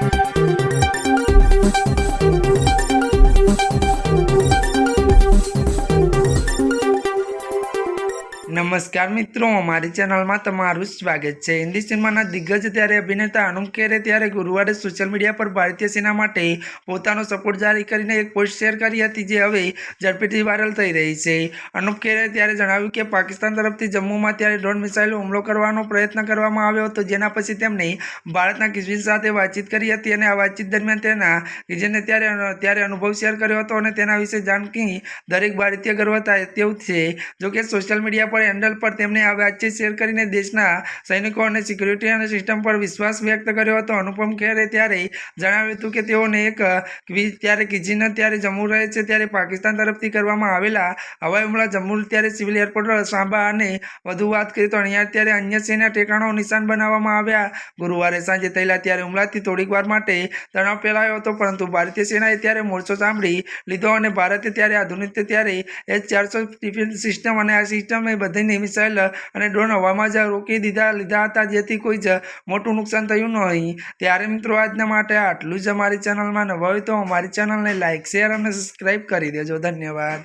Thank you. નમસ્કાર મિત્રો, અમારી ચેનલમાં તમારું સ્વાગત છે. હિન્દી સિનેમાના દિગ્ગજ ત્યારે અભિનેતા અનુમ ખેરે ત્યારે ગુરુવારે સોશિયલ મીડિયા પર ભારતીય સેના માટે પોતાનો સપોર્ટ જારી કરીને એક પોસ્ટ શેર કરી હતી, જે હવે ઝડપીથી વાયરલ થઈ રહી છે. અનુપ ખેરે ત્યારે જણાવ્યું કે પાકિસ્તાન તરફથી જમ્મુમાં ત્યારે ડ્રોન મિસાઇલ હુમલો કરવાનો પ્રયત્ન કરવામાં આવ્યો હતો, જેના પછી તેમણે ભારતના કિઝિન સાથે વાતચીત કરી હતી અને આ વાતચીત દરમિયાન તેના કિઝિને ત્યારે ત્યારે અનુભવ શેર કર્યો હતો અને તેના વિશે જાણકી દરેક ભારતીય ગર્વ થાય તેવું છે. જોકે સોશિયલ મીડિયા પર હેન્ડલ પર તેમણે આ વાતચીત શેર કરીને દેશના સૈનિકો અને સિક્યુરિટી અને સિસ્ટમ પર વિશ્વાસ વ્યક્ત કર્યો હતો. અનુપમ ખેરે ત્યારે જણાવ્યું હતું કે તેઓને એક ત્યારે કિજીન ત્યારે જમ્મુ રહે છે, ત્યારે પાકિસ્તાન તરફથી કરવામાં આવેલા હવાઈ હુમલા જમ્મુ ત્યારે સિવિલ એરપોર્ટ, સાંભા અને વધુ વાત કરીએ તો અહીંયા ત્યારે અન્ય સેના ઠેકાણો નિશાન બનાવવામાં આવ્યા. ગુરુવારે સાંજે થયેલા ત્યારે હુમલાથી થોડીક વાર માટે તણાવ ફેલાયો હતો, પરંતુ ભારતીય સેનાએ ત્યારે મોરચો સાંભળી લીધો અને ભારતે ત્યારે આધુનિક ત્યારે એચ ચારસો ટિફિન સિસ્ટમ અને આ સિસ્ટમ એ બધીની મિસાઇલ અને ડ્રોન હવામાં જ રોકી દીધા લીધા હતા, જેથી કોઈ જ મોટું નુકસાન થયું નહીં ત્યારે મિત્રો, આજના માટે આટલું જ અમારી ચેનલમાં નવા હોય તો અમારી ચેનલને લાઇક શેર અને સબસ્ક્રાઈબ કરી દેજો. ધન્યવાદ.